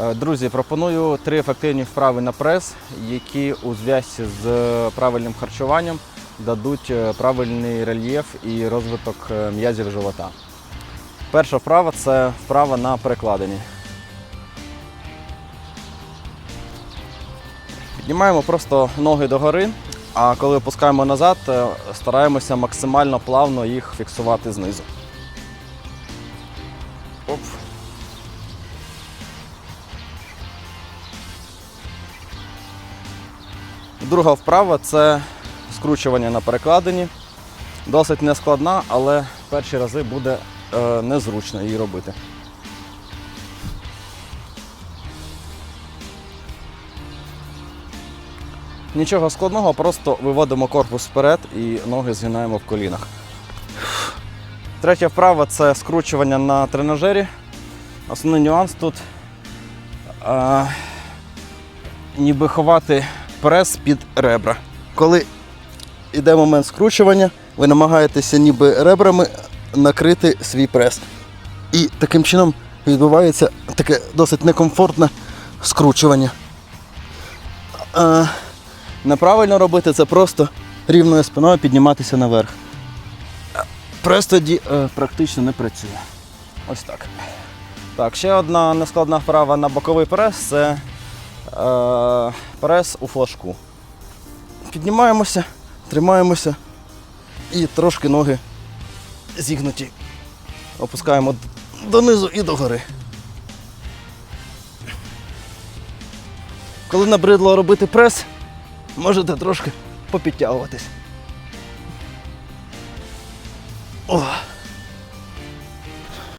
Е, Друзі, пропоную три ефективні вправи на прес, які у зв'язці з правильним харчуванням дадуть е, правильний рельєф і розвиток е, м'язів живота. Перша вправа це вправа на перекладині. Піднімаємо просто ноги догори, а коли опускаємо назад, стараємося максимально плавно їх фіксувати знизу. Оп. Друга вправа це скручування на перекладині. Досить нескладна, але перші рази буде е, незручно її робити. Нічого складного, просто виводимо корпус вперед і ноги згинаємо в колінах. Третя вправа це скручування на тренажері. Основний нюанс тут а, ніби ховати прес під ребра. Коли йде момент скручування, ви намагаєтеся ніби ребрами накрити свій прес. І таким чином відбувається таке досить некомфортне скручування. А, неправильно робити це просто рівною спиною підніматися наверх. Прес тоді е, практично не працює. Ось так. Так, ще одна нескладна вправа на боковий прес це прес у флажку. Піднімаємося, тримаємося і трошки ноги зігнуті. Опускаємо донизу і догори. Коли набридло робити прес, можете трошки попідтягуватись. О.